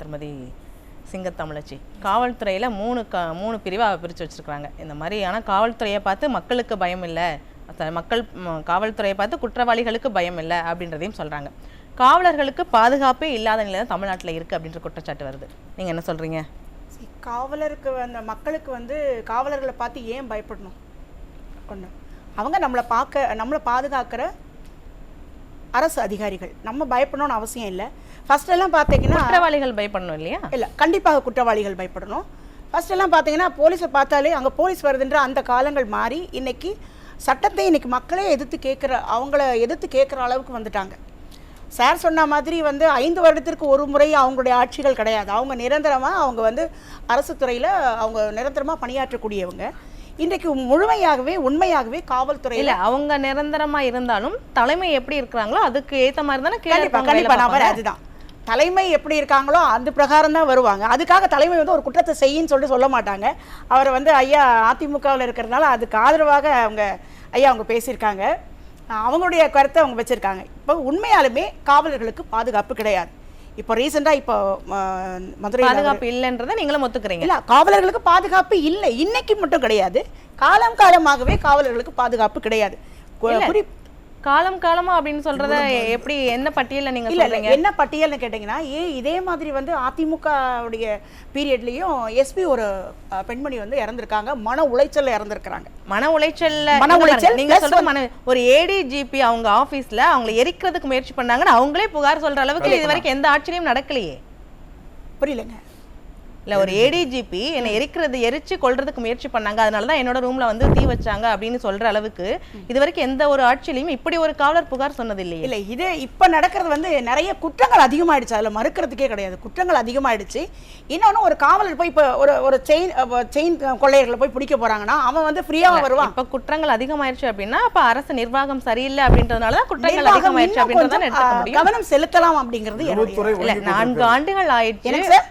திருமதி சிங்கத்தமிழச்சி. காவல்துறையில் மூணு க மூணு பிரிவாக பிரித்து வச்சுருக்காங்க. இந்த மாதிரி ஆனால் காவல்துறையை பார்த்து மக்களுக்கு பயம் இல்லை. மக்கள் காவல்துறையை பார்த்து குற்றவாளிகளுக்கு பயம் இல்லை அப்படின்றதையும் சொல்கிறாங்க காவலர்களுக்கு பாதுகாப்பே இல்லாத நிலை தான் தமிழ்நாட்டில் இருக்குது அப்படின்ற குற்றச்சாட்டு வருது. நீங்கள் என்ன சொல்கிறீங்க காவலருக்கு அந்த மக்களுக்கு வந்து காவலர்களை பார்த்து ஏன் பயப்படணும்? ஒன்று அவங்க நம்மளை பார்க்க நம்மளை பாதுகாக்கிற அரசு அதிகாரிகள். நம்ம பயப்படணும்னு அவசியம் இல்லை. ஃபர்ஸ்ட் எல்லாம் பார்த்தீங்கன்னா குற்றவாளிகள் பயப்படணும் இல்லையா? இல்லை கண்டிப்பாக குற்றவாளிகள் பயப்படணும். ஃபர்ஸ்ட் எல்லாம் பார்த்தீங்கன்னா போலீஸை பார்த்தாலே அங்கே போலீஸ் வருதுன்ற அந்த காலங்கள் மாறி இன்னைக்கு சட்டத்தை இன்னைக்கு மக்களே எதிர்த்து கேட்குற அவங்கள எதிர்த்து கேட்குற அளவுக்கு வந்துட்டாங்க. சார் சொன்ன மாதிரி வந்து ஐந்து வருடத்திற்கு ஒரு முறை அவங்களுடைய ஆட்சிகள் கிடையாது. அவங்க நிரந்தரமாக அவங்க வந்து அரசு துறையில் அவங்க நிரந்தரமாக பணியாற்றக்கூடியவங்க. இன்றைக்கு முழுமையாகவே உண்மையாகவே காவல்துறையில் இல்ல அவங்க நிரந்தரமா இருந்தாலும் தலைமை எப்படி இருக்கிறாங்களோ அதுக்கு ஏத்த மாதிரி தானே கண்டிப்பா கண்டிப்பா. அதுதான். தலைமை எப்படி இருக்காங்களோ அந்த பிரகாரம் தான் வருவாங்க. அதுக்காக தலைமை வந்து ஒரு குற்றத்தை செய்யின்னு சொல்லிட்டு சொல்ல மாட்டாங்க. அவரை வந்து ஐயா அதிமுகவில் இருக்கிறதுனால அதுக்கு ஆதரவாக அவங்க ஐயா அவங்க பேசியிருக்காங்க. அவங்களுடைய கருத்தை அவங்க வச்சிருக்காங்க. இப்போ உண்மையாலுமே காவலர்களுக்கு பாதுகாப்பு கிடையாது. இப்போ ரீசெண்டாக இப்போ மதுரையில் பாதுகாப்பு இல்லைன்றதை நீங்களும் ஒத்துக்கிறீங்க. இல்ல காவலர்களுக்கு பாதுகாப்பு இல்லை. இன்னைக்கு மட்டும் கிடையாது. காலம் காலமாகவே காவலர்களுக்கு பாதுகாப்பு கிடையாது. கு- இல்ல. குறிப்- காலம் காலமா அப்படின்னு சொல்றத எப்படி என்ன பட்டியல்ல நீங்க சொல்றீங்க? என்ன பட்டியல்னு கேட்டிங்கன்னா ஏன் இதே மாதிரி வந்து அதிமுக உடைய பீரியட்லயும் எஸ்பி ஒரு பெண்மணி வந்து இறந்திருக்காங்க. மன உளைச்சல்ல இறந்திருக்காங்க மன உளைச்சல்ல. மன உளைச்சல் நீங்க சொல்ற மன ஒரு ஏடிஜிபி அவங்க ஆபீஸ்ல அவங்களை எரிக்கிறதுக்கு முயற்சி பண்ணாங்கன்னு அவங்களே புகார் சொல்ற அளவுக்கு இது வரைக்கும் எந்த ஆட்சியிலும் நடக்கலையே. புரியலங்க. இல்ல ஒரு ஏடிஜிபி என்னை எரிக்கிறது எரிச்சு கொல்றதுக்கு முயற்சி பண்ணாங்க. அதனால தான் என்னோட ரூம்ல வந்து தீ வச்சாங்க அப்படின்னு சொல்ற அளவுக்கு இது வரைக்கும் எந்த ஒரு ஆட்சியிலையும் இப்படி ஒரு காவலர் புகார் சொன்னது இல்லையே. இல்ல இது இப்ப நடக்கிறது வந்து நிறைய குற்றங்கள் அதிகமாயிடுச்சு. அதுல மறுக்கிறதுக்கே கிடையாது. குற்றங்கள் அதிகமாயிடுச்சு. இன்னொன்னு ஒரு காவலர் போய் இப்ப ஒரு ஒரு செயின் செயின் கொள்ளையர்களை போய் பிடிக்க போறாங்கன்னா அவன் வந்து ஃப்ரீயாவா வருவான். இப்ப குற்றங்கள் அதிகமாயிருச்சு அப்படின்னா அப்ப அரசு நிர்வாகம் சரியில்லை அப்படின்றதுனால தான் குற்றங்கள் அதிகமாயிருச்சு அப்படின்றத கவனம் செலுத்தலாம் அப்படிங்கிறது உளவுத்துறை நான்கு. ஆண்டுகள் ஆயிடுச்சு. எனக்கு சார்?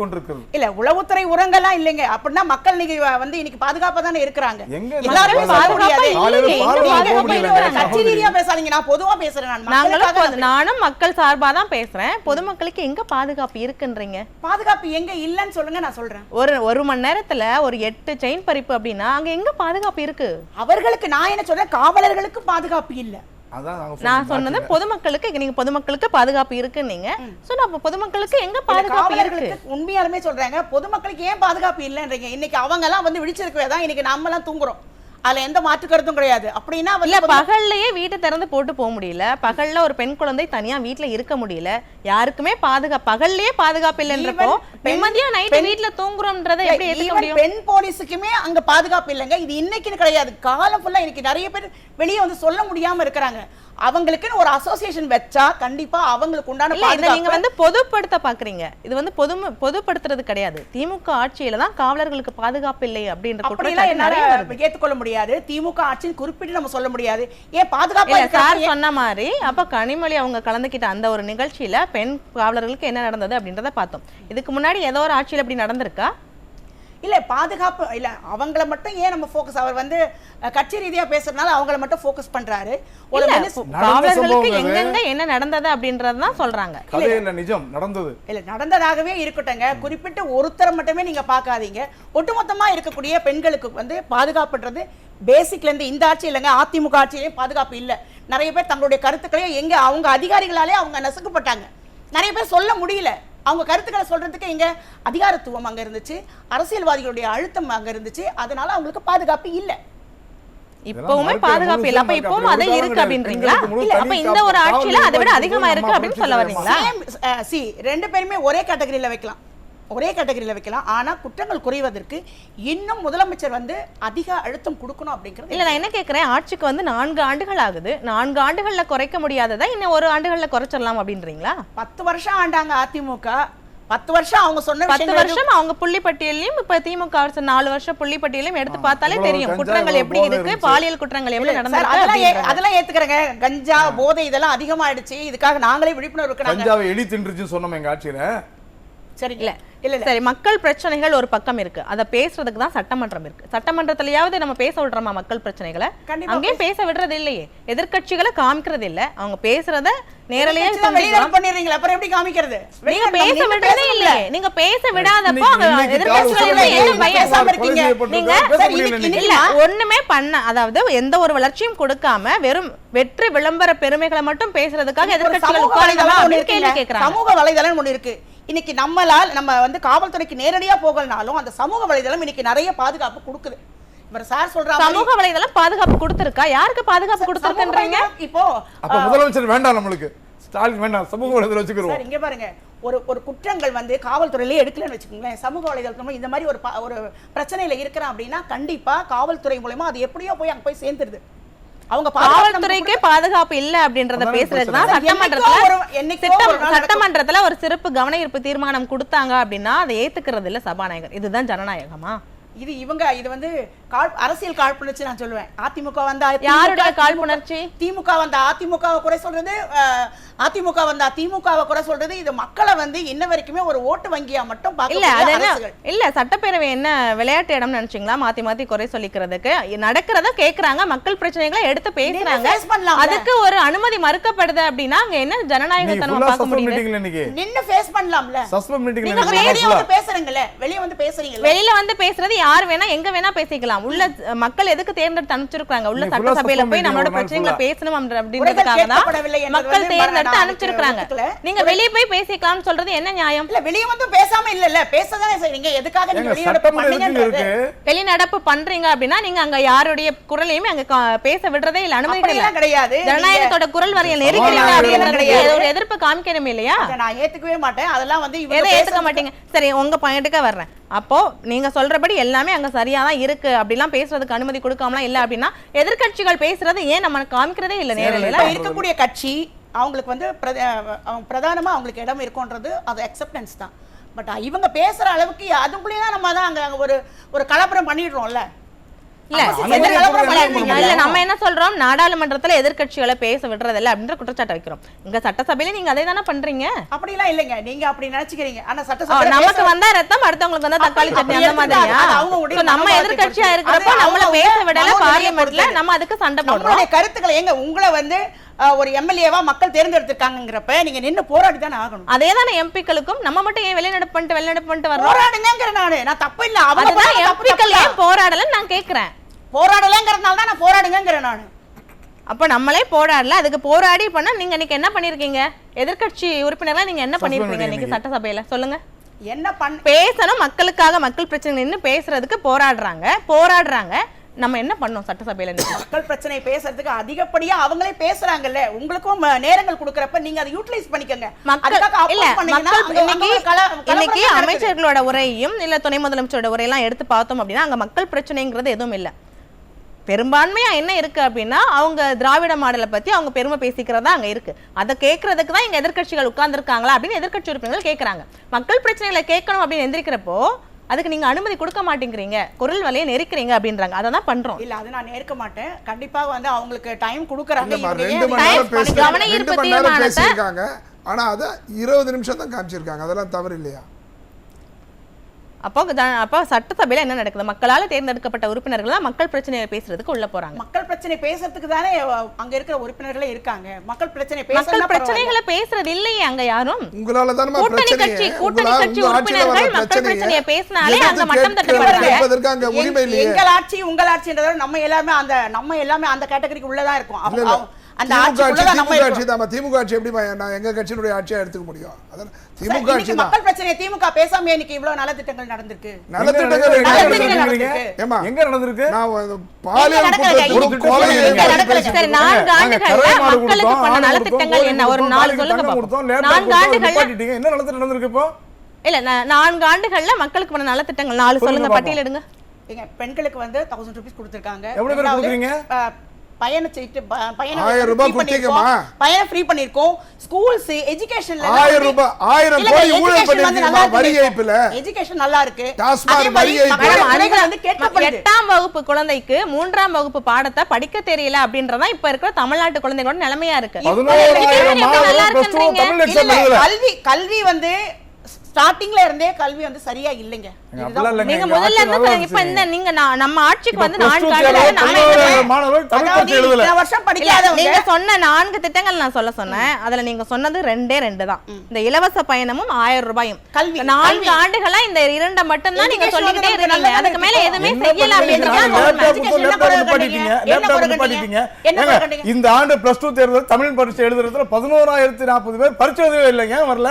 கொண்டிருக்கிறது. இல்ல உளவுத்துறை உரங்கெல்லாம் இல்லைங்க. அப்படின்னா மக்கள் இன்னைக்கு வந்து இன்னைக்கு பாதுகாப்பா தானே இருக்கிறாங்க. எல்லாருமே? கட்சி ரீதியா பேசாதீங்க. நான் பொதுவா பேசுறேன் நான். நாங்களும் நானும் மக்கள் சார்பா தான் பேசுறேன். பொதுமக்களுக்கு எங்க பாதுகாப்பு இருக்குன்றீங்க? பாதுகாப்பு எங்க இல்லைன்னு சொல்லுங்க நான் சொல்றேன். ஒரு ஒரு மணி நேரத்துல ஒரு எட்டு செயின் பறிப்பு அப்படின்னா அங்க எங்க பாதுகாப்பு இருக்கு? அவர்களுக்கு நான் என்ன சொல்றேன்? காவலர்களுக்கு பாதுகாப்பு இல்ல. நாங்க நான். சொன்னது பொதுமக்களுக்கு நீங்க பொதுமக்களுக்கு பாதுகாப்பு இருக்குன்னீங்க. சொன்னா அப்ப பொதுமக்களுக்கு எங்க பாதுகாப்பு இருக்கு? உண்மையாலுமே சொல்றாங்க பொதுமக்களுக்கு ஏன் பாதுகாப்பு இல்லைன்றீங்க? இன்னைக்கு அவங்க எல்லாம் வந்து விழிச்சிருக்கவே தான் இன்னைக்கு நம்ம எல்லாம் தூங்குறோம். அதுல எந்த மாற்று கருத்தும் கிடையாது. அப்படின்னா இல்ல பகல்லையே வீட்டை திறந்து போட்டு போக முடியல. பகல்ல ஒரு பெண் குழந்தை தனியா வீட்ல இருக்க முடியல. யாருக்குமே பாதுகாப்பு பகல்லையே பாதுகாப்பு இல்லைன்றப்போ நிம்மதியா நைட்டு வீட்ல தூங்குறோம்ன்றதை எப்படி Even முடியும்? பெண் போலீஸுக்குமே அங்க பாதுகாப்பு இல்லைங்க. இது இன்னைக்குன்னு கிடையாது. காலம் ஃபுல்லா இன்னைக்கு நிறைய பேர் வெளியே வந்து சொல்ல முடியாம இருக்கிறாங்க. அவங்களுக்குன்னு ஒரு அசோசியேஷன் வச்சா கண்டிப்பா அவங்களுக்கு உண்டான நீங்க வந்து பொதுப்படுத்த பாக்குறீங்க. இது வந்து பொது பொதுப்படுத்துறது கிடையாது. திமுக ஆட்சியில தான் காவலர்களுக்கு பாதுகாப்பு இல்லை அப்படின்ற அப்படிலாம் என்னால ஏத்துக்கொள்ள முடியாது. திமுக ஆட்சின்னு குறிப்பிட்டு நம்ம சொல்ல முடியாது. ஏன் பாதுகாப்பா சார் சொன்ன மாதிரி அப்ப கனிமொழி அவங்க கலந்துக்கிட்ட அந்த ஒரு நிகழ்ச்சியில பெண் காவலர்களுக்கு என்ன நடந்தது அப்படின்றத பார்த்தோம். இதுக்கு முன்னாடி ஏதோ ஒரு ஆட்சியில அப்படி நடந்திருக்கா? இல்ல பாதுகாப்பு இல்ல அவங்கள மட்டும் ஏன் நம்ம ஃபோக்கஸ் அவர் வந்து கட்சி ரீதியா பேசுறதுனால அவங்கள மட்டும் ஃபோக்கஸ் பண்றாரு. ஒரு காவலர்களுக்கு. எங்கெங்க என்ன நடந்தது அப்படின்றது தான் சொல்றாங்க. கதை இல்ல நிஜம் நடந்தது. இல்ல நடந்ததாகவே இருக்கட்டுங்க குறிப்பிட்ட ஒருத்தரை மட்டுமே நீங்க பார்க்காதீங்க. ஒட்டுமொத்தமா இருக்கக்கூடிய பெண்களுக்கு வந்து பாதுகாப்புன்றது பேசிக்ல இருந்து இந்த ஆட்சி இல்லைங்க. அதிமுக ஆட்சியிலையும் பாதுகாப்பு இல்ல. நிறைய பேர் தங்களுடைய கருத்துக்களையும் எங்க அவங்க அதிகாரிகளாலே அவங்க நசுக்கப்பட்டாங்க. நிறைய பேர் சொல்ல முடியல. அவங்க கருத்துக்களை சொல்றதுக்கு எங்க அதிகாரத்துவம் அங்க இருந்துச்சு அரசியல்வாதிகளுடைய அழுத்தம் அங்க இருந்துச்சு. அதனால அவங்களுக்கு பாதுகாப்பு இல்ல. இப்பவுமே பாதுகாப்பு இல்ல. அப்ப இப்பவும் அதே இருக்கு அப்படின்றீங்களா. இல்ல அப்ப இந்த ஒரு ஆட்சியில அதை விட அதிகமா இருக்கு அப்படின்னு சொல்ல வரீங்களா? சி ரெண்டு பேருமே ஒரே கேட்டகரியில வைக்கலாம். ஒரே கேட்டகரியில வைக்கலாம். ஆனா குற்றங்கள் குறைவதற்கு இன்னும் முதலமைச்சர் வந்து அதிக அழுத்தம் கொடுக்கணும் அப்படிங்கிறது இல்ல நான் என்ன கேக்குறேன்? ஆட்சிக்கு வந்து நான்கு ஆண்டுகள் ஆகுது. நான்கு ஆண்டுகள்ல குறைக்க முடியாததை? இன்னும் ஒரு ஆண்டுகள்ல குறைச்சிடலாம் அப்படின்றீங்களா? பத்து வருஷம் ஆண்டாங்க அதிமுக. பத்து வருஷம் அவங்க சொன்ன பத்து வருஷம் அவங்க புள்ளி பட்டியலையும் இப்ப திமுக அரசு நாலு வருஷம் புள்ளி பட்டியலையும் எடுத்து பார்த்தாலே தெரியும். குற்றங்கள் எப்படி இருக்கு. பாலியல் குற்றங்கள் எவ்வளவு நடந்திருக்கு அதெல்லாம் ஏத்துக்கிறேங்க. கஞ்சா போதை இதெல்லாம் அதிகமாயிடுச்சு. இதுக்காக நாங்களே விழிப்புணர்வு கஞ்சாவை எலி தின்றுச்சுன்னு சொன்னோம் எங்க ஆட்சியில. சரி இல்ல இல்ல இல்ல. சரி மக்கள் பிரச்சனைகள் ஒரு பக்கம் இருக்கு. அதை பேசுறதுக்கு தான் சட்டமன்றம் இருக்கு. சட்டமன்றத்திலயாவது நம்ம பேச விடுறோமா மக்கள் பிரச்சனைகளை? அங்கேயும் பேச விடுறது இல்லையே. எதிர்க்கட்சிகளை காமிக்கிறது இல்ல. அவங்க பேசுறத நேரலையே பண்ணிடுறீங்களா அப்புறம் எப்படி காமிக்கிறது? நீங்க பேச நீங்க விடுறதே. இல்லையே நீங்க பேச விடாதப்போ. நீங்க-. இல்ல ஒண்ணுமே பண்ண அதாவது எந்த ஒரு வளர்ச்சியும் கொடுக்காம வெறும் வெற்றி விளம்பர பெருமைகளை மட்டும் பேசுறதுக்காக கேள்வி இருக்குல்ல. கேக்குறாங்க. சமூக வலைதளம் ஒண்ணு இருக்கு. இன்னைக்கு நம்மளால் நம்ம வந்து காவல்துறைக்கு நேரடியா போகலனாலும் அந்த சமூக வலைதளம் இன்னைக்கு நிறைய பாதுகாப்பு கொடுக்குது. இவர் சார் சொல்ற சமூக வலைதளம் பாதுகாப்பு கொடுத்திருக்கா? யாருக்கு பாதுகாப்பு கொடுத்திருக்குன்றீங்க? இப்போ அப்ப முதலமைச்சர் வேண்டாம் நம்மளுக்கு. ஸ்டாலின் வேண்டாம் சமூக வலைதளம் வச்சுக்கிறோம் சார் இங்க பாருங்க. ஒரு ஒரு குற்றங்கள் வந்து காவல்துறையிலே எடுக்கலன்னு வச்சுக்கோங்களேன். சமூக வலைதளத்துல இந்த மாதிரி ஒரு ப- ஒரு பிரச்சனையில இருக்கிறான் அப்படின்னா கண்டிப்பா காவல்துறை மூலமா அது எப்படியோ போய் அங்க போய் சேர்ந்துருது. அவங்க காவல்துறைக்கே பாதுகாப்பு இல்ல அப்படின்றத அதான் பேசுறதுக்கு பிரச்சனை. தான் சட்டமன்றத்துல. சட்டமன்றத்துல ஒரு சிறப்பு கவன ஈர்ப்பு தீர்மானம் கொடுத்தாங்க அப்படின்னா அதை ஏத்துக்கிறது இல்ல சபாநாயகர் இதுதான் ஜனநாயகமா இது இவங்க இது வந்து காழ் அரசியல் காழ்ப்புணர்ச்சி நான் சொல்லுவேன். அதிமுக வந்தா திமுக, யாருடைய திமுக காழ்ப்புணர்ச்சி? திமுக வந்தா அதிமுகவை குறை சொல்றது அதிமுக வந்தா திமுகவை குறை சொல்றது இது மக்களை வந்து இன்ன வரைக்குமே ஒரு ஓட்டு வங்கியா மட்டும் இல்ல இல்ல சட்டப்பேரவை என்ன விளையாட்டு இடம் நினைச்சீங்களா? மாத்தி மாத்தி குறை சொல்லிக்கிறதுக்கு? நடக்கிறத கேக்குறாங்க மக்கள் பிரச்சனைகளை எடுத்து பேசுறாங்க. அதுக்கு ஒரு அனுமதி மறுக்கப்படுது அப்படின்னா அங்க என்ன நம்ம ஃபுல்லா பார்க்க முடியுது? நின்னு ஃபேஸ் பண்ணலாம்ல. சஸ்பெண்ட் மீட்டிங்ல நீங்க வெளிய வந்து பேசுறீங்கல்ல வெளிய வந்து பேசுறீங்கல்ல வெளியில வந்து பேசுறது யார் வேணா எங்க வேணா பேசிக்கலாம். உள்ள மக்கள் எதுக்கு தேர்ந்தெடுத்து அனுப்பிச்சிருக்காங்க உள்ள சட்டசபையில போய் நம்மளோட பிரச்சனைகளை. பேசணும் அப்படின்றதுக்காக தான் மக்கள் தேர்ந்தெடுத்து அனுப்பிச்சிருக்காங்க. நீங்க வெளிய போய் பேசிக்கலாம்னு சொல்றது என்ன நியாயம்? இல்ல வெளிய வந்து பேசாம இல்ல பேசதானே செய்றீங்க எதுக்காக நீங்க ஏங்க வெளிநடப்பு பண்ணீங்கன்றது? பண்றீங்க அப்படின்னா நீங்க அங்க யாருடைய குரலையுமே அங்க பேச விடுறதே இல்ல அனுமதி கிடையாது. ஜனநாயகத்தோட குரல் வரைய நெருக்கிறீங்க அப்படின்றது கிடையாது. ஒரு எதிர்ப்பு காமிக்கணுமே இல்லையா? அதை நான் ஏத்துக்கவே மாட்டேன். அதெல்லாம் வந்து இவங்க எதை ஏத்துக்க மாட்டீங்க? சரி உங்க பாயிண்ட்டுக்கே வர்றேன். அப்போ நீங்க சொல்றபடி எல்லாமே அங்க சரியா தான் இருக்கு. அப்படிலாம் பேசுறதுக்கு அனுமதி கொடுக்காமலாம் இல்ல அப்படின்னா எதிர்க்கட்சிகள் பேசுறது ஏன் நம்ம காமிக்கிறதே இல்ல இப்ப இருக்கக்கூடிய கட்சி அவங்களுக்கு வந்து பிரத- அவங்க பிரதானமா அவங்களுக்கு இடம் இருக்கும்ன்றது அது அக்செப்டன்ஸ் தான். பட் இவங்க பேசுற அளவுக்கு அதுக்குள்ளேயே தான் நம்ம தான் அங்க அங்க ஒரு ஒரு கலப்படம் பண்ணிடுறோம்ல. இல்ல மாதிரி நம்ம என்ன சொல்றோம்? நாடாளுமன்றத்துல எதிர்க்கட்சிகளை பேச விடுறது இல்ல அப்படின்ற குற்றச்சாட்டை வைக்கிறோம். இங்க சட்டசபையில நீங்க அதே தானே பண்றீங்க? அப்படிலாம் இல்லைங்க. நீங்க அப்படி நினைச்சுக்கிறீங்க. ஆனா சட்டசபை நமக்கு வந்தா ரத்தம் அடுத்தவங்களுக்கு வந்தா தக்காளி அப்படி சட்னி அந்த So, நம்ம பொறுத்தது. இருக்கிறப்ப நம்மள பேச விடல பார்லிமெண்ட்ல. நம்ம அதுக்கு சண்டை போடுறோம். கருத்துக்களை எங்க உங்களை வந்து ஒரு எம்எல்ஏவா மக்கள் தேர்ந்தெடுத்திருக்காங்கிறப்ப நீங்க நின்னு போராடி தானே ஆகணும். அதே தானே எம்பிக்களுக்கும். நம்ம மட்டும் ஏன் வெளிநடப்பு பண்ணிட்டு வெளிநடப்பு பண்ணிட்டு வர்றோம்? போராடுங்கிற நானு. நான் தப்பு இல்ல. அவங்க எம்பிக்கள் ஏன். போராடலன்னு நான் கேக்குறேன். போராடலைங்கிறதுனால தான் நான் போராடுங்கிற நானு. அப்ப நம்மளே போராடல. அதுக்கு போராடி பண்ணா நீங்க இன்னைக்கு என்ன பண்ணிருக்கீங்க? எதிர்க்கட்சி உறுப்பினர்களா நீங்க என்ன பண்ணிருக்கீங்க இன்னைக்கு சட்டசபையில? சொல்லுங்க. என்ன பண்ண பேசணும் மக்களுக்காக. மக்கள் பிரச்சனை நின்னு பேசுறதுக்கு போராடுறாங்க. போராடுறாங்க. நம்ம என்ன பண்ணோம் சட்டசபையில? மக்கள் பிரச்சனை பேசுறதுக்கு அதிகப்படியா அவங்களே பேசுறாங்கல்ல. உங்களுக்கும் நேரங்கள் கொடுக்கறப்ப நீங்க அதை யூட்டிலைஸ் பண்ணிக்கங்க. இன்னைக்கு. அமைச்சர்களோட உரையும் இல்ல துணை முதலமைச்சரோட உரையெல்லாம் எடுத்து பார்த்தோம் அப்படின்னா அங்க மக்கள் பிரச்சனைங்கிறது எதுவும் இல்ல. பெரும்பான்மையா என்ன இருக்கு அப்படின்னா அவங்க திராவிட மாடலை பத்தி அவங்க பெருமை பேசிக்கிறதா அங்க இருக்கு. அதை கேட்கறதுக்கு தான் இங்க எதிர்க்கட்சிகள் உட்கார்ந்திருக்காங்களா அப்படின்னு எதிர்க்கட்சி உறுப்பினர்கள் கேட்கறாங்க மக்கள் பிரச்சனைகளை கேட்கணும் அப்படின்னு எந்திரிக்கிறப்போ அதுக்கு நீங்க அனுமதி கொடுக்க மாட்டேங்கிறீங்க. குரல் வலையை நெருக்கிறீங்க அப்படின்றாங்க. அதை தான் பண்றோம். இல்ல அது நான் நேர்க்க மாட்டேன். கண்டிப்பா வந்து அவங்களுக்கு டைம் கொடுக்கறாங்க. கவன ஈர்ப்பு தீர்மானத்தை- ஆனா அதை இருபது நிமிஷம் தான் காமிச்சிருக்காங்க. அதெல்லாம் தவறு இல்லையா அப்போ அப்போ சட்டசபையில என்ன நடக்குது? மக்களால தேர்ந்தெடுக்கப்பட்ட உறுப்பினர்கள் தான் மக்கள் பிரச்சனையை பேசுறதுக்கு உள்ள போறாங்க. மக்கள் பிரச்சனை பேசுறதுக்கு தானே அங்க இருக்கிற உறுப்பினர்களே இருக்காங்க. மக்கள் பிரச்சனை மக்கள் பிரச்சனைகளை பேசுறது இல்லையே அங்க யாரும். உங்களால தானே கூட்டணி கட்சி கூட்டணி கட்சி உறுப்பினர்கள் மக்கள் பிரச்சனையை பேசினாலே அங்க எதிர்த்து மட்டம் தட்டப்படுறாங்க எங்கள் ஆட்சி உங்கள் ஆட்சின்றத நம்ம எல்லாமே அந்த நம்ம எல்லாமே அந்த கேட்டகரிக்கு உள்ளதா இருக்கும். அந்த திமுக ஆட்சி ஆட்சிக்குள்ளதான் நம்ம திமுக ஆட்சி இருக்கோம். தான் திமுக ஆட்சி எப்படி பா- நான் எங்க கட்சியினுடைய ஆட்சியா எடுத்துக்க முடியும் அதான் திமுக இன்னைக்கு ஆட்சி தான் மக்கள் பிரச்சனை திமுக பேசாம இன்னைக்கு இவ்வளவு நலத்திட்டங்கள் நடந்திருக்கு நலத்திட்டங்கள் எங்க எங்க நடந்திருக்கு? நான் பாலியல் குற்றத்துக்கு கொலை? நான்கு மாடு மக்களுக்கு பண்ண நலத்திட்டங்கள் என்ன ஒரு நாலு கொடுத்தோம், சொல்லுங்க பாப்போம். நான்கு நிப்பாட்டிட்டீங்க. என்ன நிலத்துல நடந்திருக்கு இப்போ இல்ல நான்கு ஆண்டுகள்ல மக்களுக்கு பண்ண நலத்திட்டங்கள் நாலு சொல்லுங்க. பட்டியலிடுங்க எங்க பெண்களுக்கு வந்து தௌசண்ட் ருபீஸ் கொடுத்துருக்காங்க எவ்வளவு பேருக்கு கொடுக்குறீங்க? பயண சீட்டு ப- பயண ஆயிரம் ரூபாய் கொடுத்தீங்கம்மா. பயணம் ஃப்ரீ பண்ணிருக்கோம் ஸ்கூல்ஸ் எஜுகேஷன்ல ஆயிரம் ரூபாய், ஆயிரம் கோடி ஊழல் பண்ணிருக்கீங்கம்மா, வரி ஏய்ப்புல. எஜுகேஷன் நல்லா இருக்கு டாஸ்மாக் வரி ஏய்ப்பு. அந்த வந்து கேட்கப்படுது எட்டாம் வகுப்பு குழந்தைக்கு மூன்றாம் வகுப்பு பாடத்தை படிக்க தெரியல அப்படின்றதான் இப்ப இருக்கிற தமிழ்நாட்டு குழந்தைகளோட நிலைமையா இருக்கு பதினோராயிரம் எப்படி நல்லா மாணவர்கள்? தமிழ். கல்வி கல்வி வந்து ஸ்டார்டிங்ல இருந்தே கல்வி வந்து சரியா இல்லைங்க. நீங்க முதல்ல இருந்து இப்ப இந்த. நீங்க நம்ம ஆட்சிக்கு வந்து நான்கு வருஷம் படிக்காதவங்க. நீங்க சொன்ன நான்கு திட்டங்கள் நான் சொல்ல சொன்னேன். அதுல நீங்க சொன்னது ரெண்டே ரெண்டு தான் இந்த இலவச பயணமும் ஆயிரம் ரூபாயும். கல்வி, நான்கு. ஆண்டுகளா இந்த இரண்ட மட்டும் தான் நீங்க சொல்லிக்கிட்டே இருக்கீங்க அதுக்கு மேல. எதுவுமே செய்யல கண்டீங்க? இந்த ஆண்டு பிளஸ் டூ தேர்தல் தமிழ் பரீட்சை எழுதுறதுல பதினோராயிரத்தி நாற்பது பேர் பரீட்சை இல்லைங்க வரல?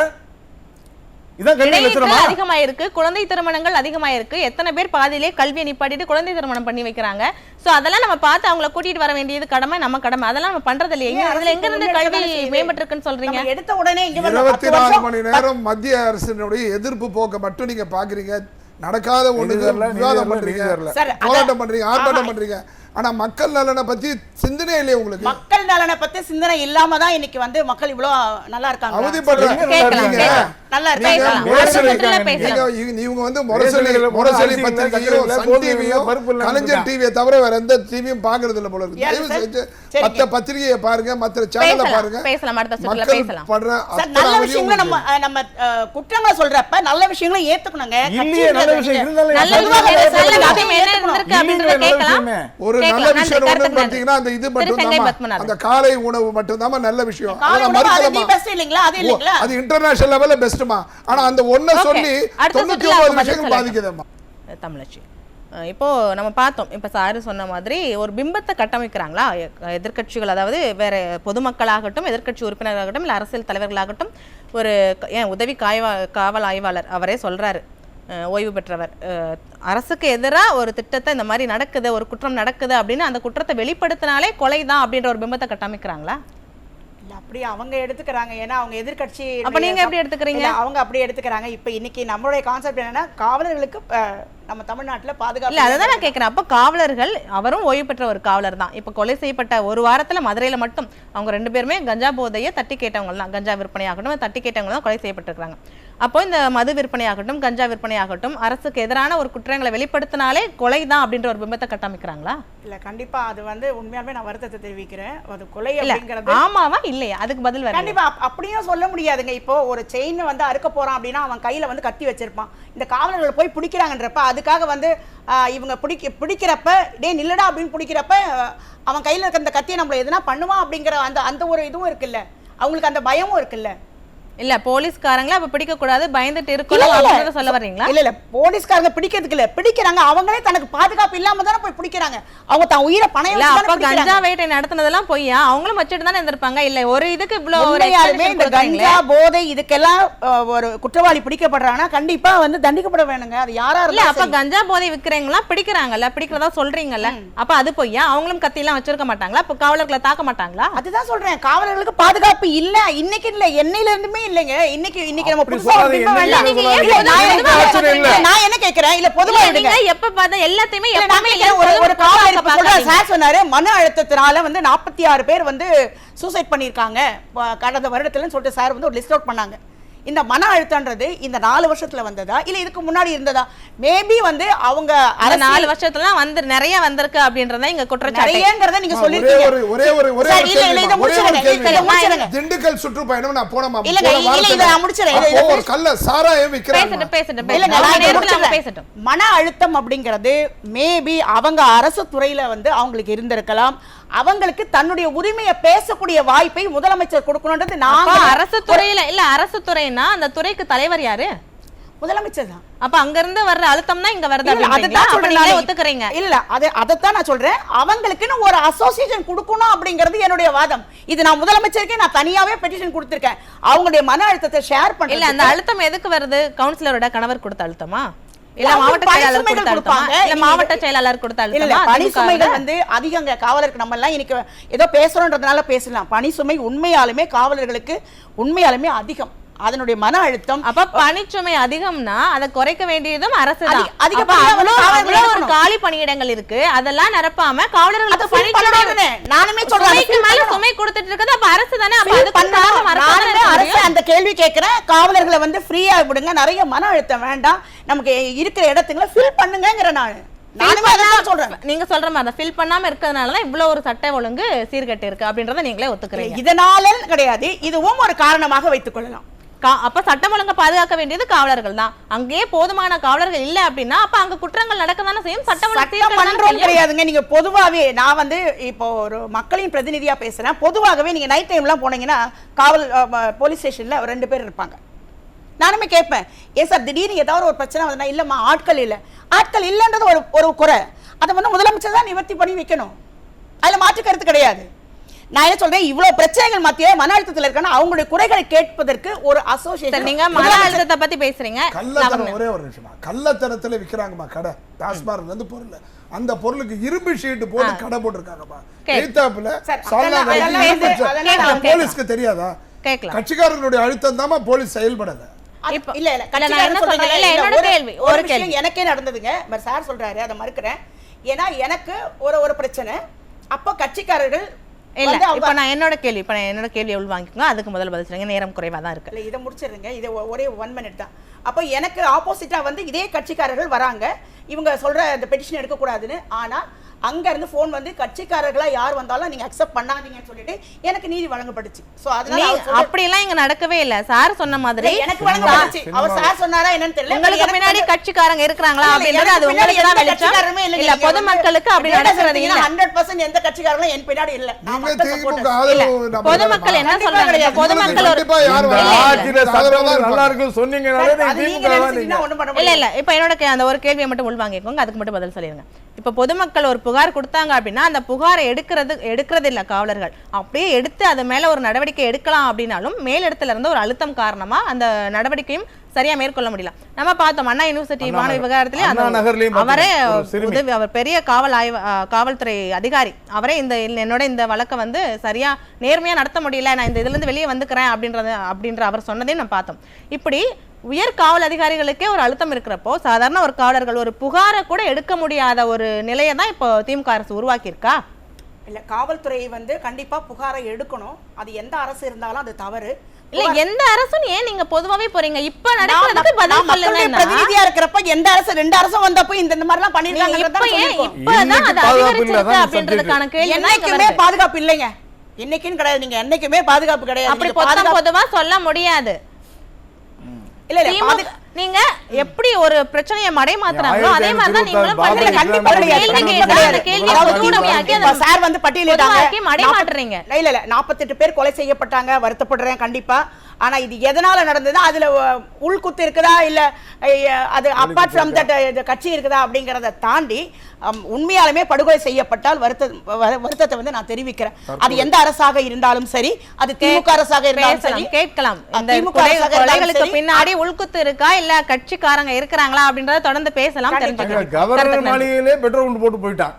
அதிகமாயிருக்கு குழந்தை திருமணங்கள் அதிகமாயிருக்கு எத்தனை பேர் பாதியிலே கல்வியை நிப்பாட்டிட்டு குழந்தை திருமணம் பண்ணி வைக்கிறாங்க. சோ அதெல்லாம் நம்ம பார்த்து அவங்கள கூட்டிட்டு வர வேண்டியது கடமை நம்ம கடமை. அதெல்லாம் நம்ம பண்றது இல்லையா அரசு எங்க இருந்து கல்வி? மேம்பட்டிருக்குன்னு சொல்றீங்க? எடுத்த உடனே இங்க வந்து இருபத்தி பத்து நாலு மணி நேரம் மத்திய அரசினுடைய எதிர்ப்பு போக்க மட்டும் நீங்க பாக்குறீங்க நடக்காத நிதி விவாதம் பண்றீங்க. போராட்டம் பண்றீங்க ஆர்ப்பாட்டம். பண்றீங்க. ஆனா மக்கள் நலனை பத்தி சிந்தனை இல்லையே உங்களுக்கு. மக்கள் நலனை பத்தி சிந்தனை இல்லாம தான் இன்னைக்கு வந்து மக்கள் இவ்வளவு நல்லா இருக்காங்க அவதிப்படுறாங்க. நல்லா நீங்க இருக்காங்க பேசலாம். முரசொலி அடுத்த இருக்காங்க சுற்றுல நீங்க. பேசலாம். நீங்க இவங்க வந்து முரசொலி ரேஷன் கடையில முரசொலி அரிசி இல்ல, பத்திரிகையும் சக்கரை இல்ல, சன் கோதுமை இல்ல, டிவியும் பருப்பு இல்ல, கலைஞர் இதுதான். டிவியை தவிர வேற எந்த டிவியும் பாக்குறது இல்ல போல இருக்கு Yes, தயவு sir. செஞ்சு சரிங்க. மத்த பத்திரிகையை பாருங்க மத்த சேனலை பேசலாம், பாருங்க பேசலாம், அடுத்த சுற்றுல மக்கள் பேசலாம். படுற சார் அத்தனை நல்ல அவதியும் விஷயங்களை நம்ம உங்களுக்கு. அஹ், நம்ம அஹ், குற்றங்களை சொல்றப்ப நல்ல விஷயங்களும் ஏத்துக்கணுங்க இல்லையே நல்ல விஷயம். ஒரு நல்ல. விஷயம் ஒண்ணு பாத்தீங்கன்னா அந்த இது மட்டும். அந்த காலை உணவு மட்டும் தான் நல்ல விஷயம் அதை இன்டர்நேஷனல் லெவல்ல பெஸ்ட்மா ஆனா அந்த Okay. சொல்லி தொண்ணூத்தி ஒன்பது விஷயங்கள். பாதிக்குதும்மா. தமிழச்சி. இப்போ நம்ம பார்த்தோம் இப்போ சாரு சொன்ன மாதிரி ஒரு பிம்பத்தை கட்டமைக்கிறாங்களா? எ- எதிர்க்கட்சிகள் அதாவது வேற பொதுமக்களாகட்டும் எதிர்க்கட்சி உறுப்பினர்களாகட்டும் இல்லை அரசியல் தலைவர்களாகட்டும் ஒரு ஏன் உதவி காய்வா காவல் ஆய்வாளர் அவரே சொல்றாரு. ஓய்வு பெற்றவர். அரசுக்கு எதிராக ஒரு திட்டத்தை இந்த மாதிரி நடக்குது ஒரு குற்றம் நடக்குது அப்படின்னு அந்த குற்றத்தை வெளிப்படுத்தினாலே கொலை தான் அப்படின்ற ஒரு பிம்பத்தை கட்டமைக்கிறாங்களா? அப்படி அவங்க எடுத்துக்கிறாங்க. ஏன்னா அவங்க எதிர்க்கட்சி அப்ப நீங்க எப்படி எடுத்துக்கிறீங்க? அவங்க அப்படி எடுத்துக்கிறாங்க. இப்ப இன்னைக்கு நம்மளுடைய கான்செப்ட் என்னன்னா காவலர்களுக்கு நம்ம தமிழ்நாட்டுல பாதுகாப்பு இல்ல அதை தான் நான் கேட்குறேன் அப்போ காவலர்கள் அவரும் ஓய்வு பெற்ற ஒரு காவலர் தான். இப்போ கொலை செய்யப்பட்ட ஒரு வாரத்துல மதுரையில மட்டும் அவங்க ரெண்டு பேருமே கஞ்சா போதையை தட்டி கேட்டவங்க தான் கஞ்சா விற்பனையாகட்டும் தட்டி கேட்டவங்க தான் கொலை செய்யப்பட்டிருக்காங்க அப்போ இந்த மது விற்பனையாகட்டும் கஞ்சா விற்பனையாகட்டும் அரசுக்கு எதிரான ஒரு குற்றங்களை வெளிப்படுத்தினாலே கொலை தான் அப்படின்ற ஒரு பிம்பத்தை கட்டமைக்கிறாங்களா? இல்ல கண்டிப்பா அது வந்து உண்மையாலுமே நான் வருத்தத்தை தெரிவிக்கிறேன். அது கொலை அப்படிங்கிறது ஆமாவா? இல்லையா? அதுக்கு பதில் வேற கண்டிப்பா அப்- அப்படியும் சொல்ல முடியாதுங்க. இப்போ ஒரு செயின் வந்து அறுக்க போறான் அப்படின்னா அவன் கையில வந்து கத்தி வச்சிருப்பான். இந்த காவலர்கள் போய் பிடிக்கிறாங்கன்றப்ப அதுக்காக வந்து இவங்க பிடிக்க பிடிக்கிறப்ப டேய் நில்லடா அப்படின்னு பிடிக்கிறப்ப அவன் கையில இருக்க அந்த கத்தியை நம்மள எதுனா பண்ணுவான் அப்படிங்கிற அந்த அந்த ஒரு இதுவும் இருக்குல்ல. அவங்களுக்கு அந்த பயமும் இருக்குல்ல. இல்ல போலீஸ்காரங்கள அப்ப பிடிக்க கூடாது பயந்துட்டு இருக்கணும் சொல்ல வர்றீங்களா? இல்ல இல்ல. போலீஸ்காரங்க பிடிக்கிறதுக்கு இல்ல. பிடிக்கிறாங்க. அவங்களே தனக்கு பாதுகாப்பு இல்லாம தானே போய் பிடிக்கிறாங்க. அவங்க தான் உயிரை பணம் இல்ல அப்ப. கஞ்சா வேட்டை நடத்துனதெல்லாம் பொய்யா அவங்களும் வச்சுட்டு தானே இருந்திருப்பாங்க. இல்ல ஒரு இதுக்கு இவ்வளவு ஒரு இந்த. கஞ்சா போதை இதுக்கெல்லாம் ஒரு குற்றவாளி பிடிக்கப்படுறாங்கன்னா கண்டிப்பா வந்து தண்டிக்கப்பட வேணுங்க. அது யாரா இல்ல அப்ப. கஞ்சா போதை விக்கிறவங்களா பிடிக்கிறாங்கல்ல பிடிக்கிறதா சொல்றீங்கல்ல. அப்ப அது பொய்யா அவங்களும் கத்தி எல்லாம் வச்சிருக்க மாட்டாங்களா? அப்ப காவலர்களை தாக்க மாட்டாங்களா? அதுதான் சொல்றேன். காவலர்களுக்கு பாதுகாப்பு இல்ல. இன்னைக்கு இல்ல. என்னையில இருந்துமே இல்லைங்க. இன்னைக்கு இன்னைக்கு நம்ம புதுசா நான் என்ன- கேக்குறேன்? இல்ல பொதுவா நீங்க எப்ப பார்த்தா எல்லாத்தையுமே எப்பவுமே கேக்குறேன், ஒரு ஒரு. சொல்றாரு, சார் சொன்னாரு மன அழுத்தத்தினால வந்து நாற்பத்தி ஆறு பேர் வந்து சூசைட் பண்ணியிருக்காங்க. ப- கடந்த வருடத்துலன்னு சொல்லிட்டு சார் வந்து ஒரு லிஸ்ட் அவுட் பண்ணாங்க. இந்த மன அழுத்தம்ன்றது இந்த நாலு வருஷத்துல வந்ததா? இல்ல இதுக்கு முன்னாடி இருந்ததா? மேபி வந்து அவங்க அந்த நாலு வருஷத்துல வந்து நிறைய வந்திருக்கு அப்படின்றத இங்க குற்றச்சாட்டு. நிறையங்கிறத நீங்க சொல்லிருக்கீங்க. ஒரு ஒரே இல்ல, இல்ல, இதை. திண்டுக்கல் சுற்றுப்பயணம் நான் போனமா இல்ல, வாரத்துல இதை நான். இதை- ஒரு கல்ல சாராயம் விக்கிறாங்க. பேசட்டும் பேசட்டும். பேசட்டும். மன அழுத்தம் அப்படிங்கிறது மேபி அவங்க அரசு துறையில வந்து அவங்களுக்கு இருந்திருக்கலாம். அவங்களுக்கு தன்னுடைய உரிமையை பேசக்கூடிய வாய்ப்பை முதலமைச்சர் கொடுக்கணும்ன்றது நான் அரசு துறையில இல்ல அரசு துறைனா அந்த துறைக்கு தலைவர் யாரு? முதலமைச்சர் தான். அப்ப அங்க இருந்து வர்ற அழுத்தம் தான் இங்க வருது நானு. ஒத்துக்கிறீங்க. இல்ல அது அதைத்தான் நான் சொல்றேன். அவங்களுக்குன்னு ஒரு அசோசியேஷன் கொடுக்கணும் அப்படிங்கிறது என்னுடைய வாதம். இது நான் முதலமைச்சருக்கே நான் தனியாவே பெட்டிஷன் கொடுத்திருக்கேன். அவங்களுடைய மன அழுத்தத்தை ஷேர் இல்ல அந்த அழுத்தம் எதுக்கு வருது? கவுன்சிலரோட கணவர் கொடுத்த அழுத்தமா? இல்ல மாவட்ட செயலாளர் சுமைகள் கொடுத்த அழுத்தமா கொடுப்பாங்க. இல்ல மாவட்ட செயலாளர் கொடுத்த இல்ல பணி சுமைகள்? வந்து அதிகங்க காவலருக்கு நம்ம எல்லாம் இன்னைக்கு ஏதோ பேசுறோன்றதுனால பேசலாம் பணி சுமை உண்மையாலுமே காவலர்களுக்கு உண்மையாலுமே அதிகம் அதனுடைய மன அழுத்தம் அப்ப பணிச்சுமை அதிகம்னா அதை குறைக்க வேண்டியதும் அரசு தான் அதிக-. காலி பணியிடங்கள் இருக்கு. அதெல்லாம் நிரப்பாம காவலர்களுக்கு நானுமே சொல்றேன் மேல. சுமை கொடுத்துட்டு இருக்குது. அப்ப அரசு தானே அரசு? அந்த கேள்வி கேட்கிறேன். காவலர்களை வந்து ஃப்ரீயா விடுங்க. நிறைய மன அழுத்தம் வேண்டாம். நமக்கு இருக்கிற இடத்துங்களை ஃபில் பண்ணுங்கங்கிற நான் நானுமே அதான் சொல்றேன். நீங்க சொல்ற மாதிரி ஃபில் பண்ணாம இருக்கிறதுனால தான் இவ்வளவு ஒரு சட்ட ஒழுங்கு சீர்கட்டு இருக்கு அப்படின்றத நீங்களே ஒத்துக்கிறீங்க. இதனால கிடையாது. இதுவும் ஒரு காரணமாக வைத்துக் கொள்ளலாம். அப்ப சட்டம் ஒழுங்கை பாதுகாக்க வேண்டியது காவலர்கள் தான் அங்கேயே போதுமான காவலர்கள் இல்ல அப்படின்னா அப்ப அங்க குற்றங்கள் நடக்க தானே செய்யும்? சட்டம் பண்றோம். கிடையாதுங்க. நீங்க பொதுவாவே நான் வந்து இப்போ ஒரு மக்களின் பிரதிநிதியா பேசுறேன். பொதுவாகவே நீங்க நைட் டைம்லாம் போனீங்கன்னா காவல் போலீஸ் ஸ்டேஷன்ல ரெண்டு பேர் இருப்பாங்க. நானுமே கேட்பேன் ஏன் சார் திடீர்னு ஏதாவது ஒரு பிரச்சனை வந்தா இல்லம்மா ஆட்கள் இல்லை. ஆட்கள் இல்லைன்றது ஒரு ஒரு குறை. அதை வந்து முதலமைச்சர் தான் நிவர்த்தி பண்ணி வைக்கணும். அதுல மாற்று கருத்து கிடையாது. நான் என்ன சொல்றேன் இவ்வளவு பிரச்சனைகள் மத்திய மன அழுத்தத்தில் இருக்கான அவங்களுடைய குறைகளை கேட்பதற்கு ஒரு அசோசியேஷன் நீங்க மன அழுத்தத்தை பத்தி பேசுறீங்க. கள்ளத்தனம் ஒரே ஒரு நிமிஷமா கள்ளத்தனத்துல விக்கிறாங்கம்மா கடை. டாஸ்மார்க்ல இருந்து பொருள். அந்த பொருளுக்கு இரும்பு ஷீட் போட்டு கடை போட்டிருக்காங்கம்மா. சரி. எய்தாப்புல போலீஸ்க்கு தெரியாதா? கட்சிக்காரர்களுடைய அழுத்தம் தாமா போலீஸ் செயல்படல. இல்ல இல்ல கேள்வி, ஒரு கேள்வி. எனக்கே நடந்ததுங்க. சார் சொல்றாரு அதை மறுக்கிறேன். ஏன்னா எனக்கு ஒரு ஒரு பிரச்சனை. அப்போ கட்சிக்காரர்கள் இல்ல இப்ப நான் என்னோட கேள்வி இப்ப நான் என்னோட கேள்வி உள் வாங்கிக்கோங்க அதுக்கு முதல்ல பதில் சொல்லுங்க நேரம் குறைவா தான் இருக்கு. இல்ல இதை முடிச்சிடுங்க இது ஒரே ஒன் மினிட் தான். அப்போ எனக்கு ஆப்போசிட்டா வந்து இதே கட்சிக்காரர்கள் வராங்க இவங்க சொல்ற இந்த பெட்டிஷன் எடுக்கக்கூடாதுன்னு ஆனா அங்க இருந்து ஃபோன் வந்து கட்சிக்காரர்களா யார் வந்தாலும் நீங்க அக்செப்ட் பண்ணாதீங்கன்னு சொல்லிட்டு எனக்கு நீதி வழங்கப்பட்டுச்சு. சோ அதனால நீ அவர் சொல்ற- அப்படி எல்லாம் இங்க நடக்கவே இல்ல. சார் சொன்ன மாதிரி எனக்கு வழங்கப்பட்டுச்சு. அவர் சார் சொன்னாரா என்னன்னு தெரியல உங்களுக்கு வந்து- கட்சிக்காரங்க இருக்கிறாங்களா அப்படின்றது அது உங்களுக்கு தான் வெளிச்சம். இல்ல பொதுமக்களுக்கு அப்படி நடக்கிறது இல்ல. 100% எந்த கட்சிக்காரங்களும் என் பின்னாடி இல்ல? பொதுமக்கள் என்ன சொல்றாங்க. பொதுமக்கள் நல்லா. இருக்கும் பண்ண இல்ல இல்ல. இப்ப என்னோட கே- அந்த ஒரு கேள்வியை மட்டும் உள்வாங்கிக்கோங்க. அதுக்கு மட்டும் பதில் சொல்லிருங்க இப்ப பொதுமக்கள் ஒரு புகார் கொடுத்தாங்க அப்படின்னா அந்த புகாரை எடுக்கிறது எடுக்கிறது இல்ல காவலர்கள். அப்படியே எடுத்து அது மேல ஒரு நடவடிக்கை எடுக்கலாம் அப்படின்னாலும் மேலிடத்துல இருந்து ஒரு அழுத்தம் காரணமா அந்த நடவடிக்கையும் சரியா மேற்கொள்ள முடியல. நம்ம பார்த்தோம் அண்ணா யூனிவர்சிட்டி மாணவ நகர்லயும் அவரே. உதவி அவர் பெரிய காவல் ஆய்வு காவல்துறை அதிகாரி. அவரே இந்த என்னோட இந்த வழக்கை வந்து சரியா நேர்மையா நடத்த முடியல. நான் இந்த இதுல இருந்து வெளியே வந்துக்கிறேன் அப்படின்றத அப்படின்ற அவர் சொன்னதையும் நான் பார்த்தோம். இப்படி உயர் காவல் அதிகாரிகளுக்கே ஒரு அழுத்தம் இருக்கிறப்போ சாதாரண ஒரு காவலர்கள் ஒரு புகாரை கூட எடுக்க முடியாத ஒரு நிலையை தான் இப்போ திமுக அரசு உருவாக்கியிருக்கா? இல்ல காவல்துறை வந்து கண்டிப்பா புகாரை எடுக்கணும். அது எந்த அரசு இருந்தாலும் அது தவறு. இல்ல எந்த அரசும் ஏன் நீங்க பொதுவாவே போறீங்க? இப்ப நடக்கிறதுக்கு பதில் சொல்லுங்க பிரதிநிதியா இருக்கிறப்ப எந்த அரசு ரெண்டு அரசும் வந்தப்போ இந்த இந்த மாதிரி எல்லாம் பண்ணிருக்காங்க இப்ப ஏன் இப்பதான் அது அதிகரிச்சிருக்கு அப்படின்றதுக்கான கேள்வி என்னைக்குமே. பாதுகாப்பு இல்லைங்க. என்னைக்குன்னு கிடையாது. நீங்க என்னைக்குமே பாதுகாப்பு கிடையாது. அப்படி பொதுவா சொல்ல முடியாது. இல்ல இல்ல நீங்க எப்படி ஒரு பிரச்சனையை மடைமாத்துறாங்களோ அதே மாதிரி தான் நீங்களும். கண்டிப்பா. கேள்வி அதை சார் வந்து பட்டியலிட்டாங்க மடைமாட்டுறீங்க. இல்ல இல்ல 48 பேர் கொலை செய்யப்பட்டாங்க வருத்தப்படுறேன் கண்டிப்பா ஆனா இது எதனால நடந்தது அதுல உள்குத்து இருக்குதா இல்ல அது அப்பார்ட் ஃப்ரம் தட் கட்சி இருக்குதா அப்படிங்கறத தாண்டி உண்மையாலுமே படுகொலை செய்யப்பட்டால் வருத்த வருத்தத்தை வந்து நான் தெரிவிக்கிறேன். அது எந்த அரசாக இருந்தாலும் சரி அது திமுக அரசாக இருந்தாலும் சரி கேட்கலாம். திமுக பின்னாடி உள்குத்து இருக்கா இல்ல கட்சிக்காரங்க இருக்கிறாங்களா அப்படின்றத தொடர்ந்து பேசலாம். தெரிஞ்சுக்கலாம். கவர்னர். மாளிகையிலே பெட்ரோல் போட்டு போயிட்டான்.